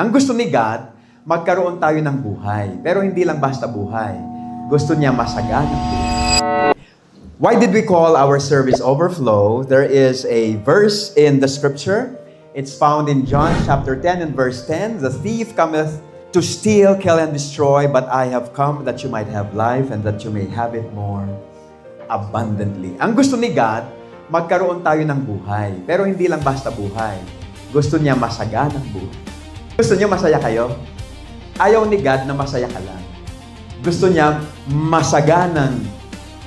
Ang gusto ni God, magkaroon tayo ng buhay. Pero hindi lang basta buhay. Gusto niya masaganang buhay. Why did we call our service Overflow? There is a verse in the scripture. It's found in John chapter 10 and verse 10. The thief cometh to steal, kill, and destroy, but I have come that you might have life and that you may have it more abundantly. Ang gusto ni God, magkaroon tayo ng buhay. Pero hindi lang basta buhay. Gusto niya masaganang buhay. Gusto niya masaya kayo? Ayaw ni God na masaya ka lang. Gusto niya masaganang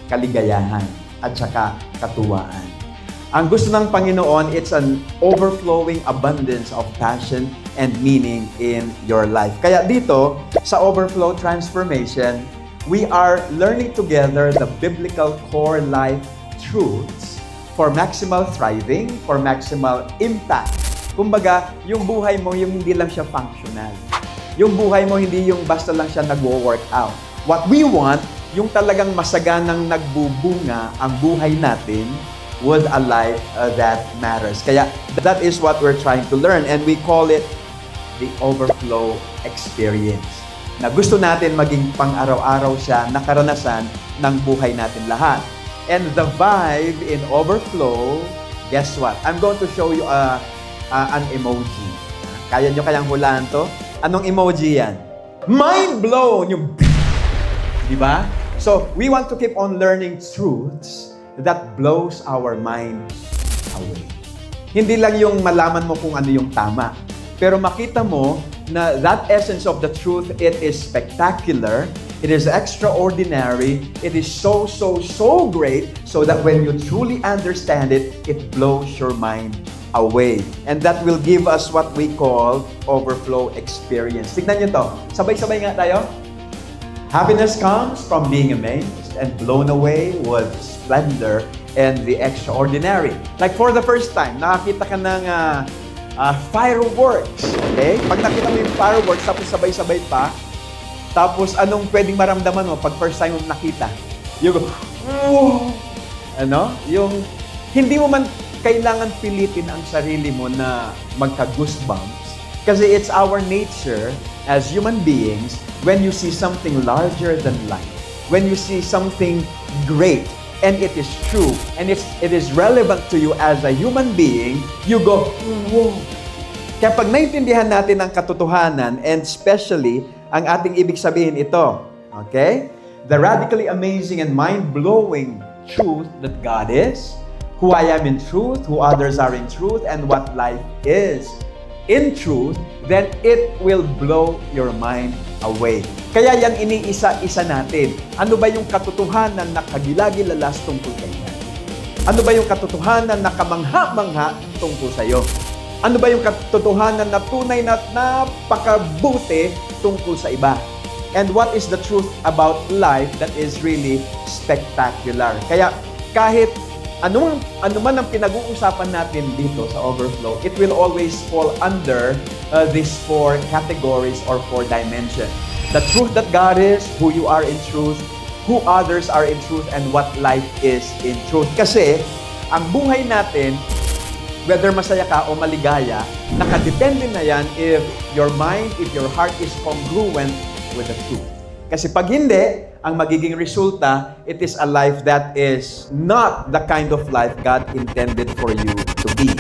kaligayahan at saka katuwaan. Ang gusto ng Panginoon, it's an overflowing abundance of passion and meaning in your life. Kaya dito, sa Overflow Transformation, we are learning together the biblical core life truths for maximal thriving, for maximal impact. Kumbaga, yung buhay mo, yung hindi lang siya functional. Yung buhay mo, hindi yung basta lang siya nag-work out. What we want, yung talagang masaganang nagbubunga ang buhay natin with a life uh, that matters. Kaya that is what we're trying to learn and we call it the overflow experience. Na gusto natin maging pang-araw-araw siya na karanasan ng buhay natin lahat. And the vibe in overflow, guess what? I'm going to show you a, a- an emoji. Kaya nyo kayang hulaan to? Anong emoji yan? Mind blown! Yung Di ba? So, we want to keep on learning truths that blows our mind away. Hindi lang yung malaman mo kung ano yung tama. Pero makita mo na that essence of the truth, it is spectacular, it is extraordinary, it is so, so, so great, so that when you truly understand it, it blows your mind away. And that will give us what we call overflow experience. Tignan nyo to. Sabay-sabay nga tayo. Happiness comes from being amazed and blown away with splendor and the extraordinary. Like for the first time, nakakita ka ng ah, ah, fireworks. Okay? Pag nakita mo yung fireworks, tapos sabay-sabay pa, tapos anong pwedeng maramdaman mo pag first time mo nakita? You go, "Whoa!" Ano? Yung hindi mo man kailangan pilitin ang sarili mo na magka-goosebumps kasi it's our nature as human beings when you see something larger than life, when you see something great and it is true and it's, it is relevant to you as a human being, you go, whoa! Kaya pag naintindihan natin ang katotohanan and especially ang ating ibig sabihin ito, okay? The radically amazing and mind-blowing truth that God is, who I am in truth, who others are in truth, and what life is in truth, then it will blow your mind away. Kaya yan iniisa-isa natin. Ano ba yung katotohanan na kagilagilalas tungkol kay? Ano ba yung katotohanan na kamangha-mangha tungkol sa iyo? Ano ba yung katotohanan na tunay na napakabuti tungkol sa iba? And what is the truth about life that is really spectacular? Kaya kahit ano, ano man ang pinag-uusapan natin dito sa Overflow, it will always fall under uh, these four categories or four dimensions. The truth that God is, who you are in truth, who others are in truth, and what life is in truth. Kasi, ang buhay natin, whether masaya ka o maligaya, nakadepende na yan if your mind, if your heart is congruent with the truth. Kasi pag hindi, ang magiging resulta, it is a life that is not the kind of life God intended for you to be.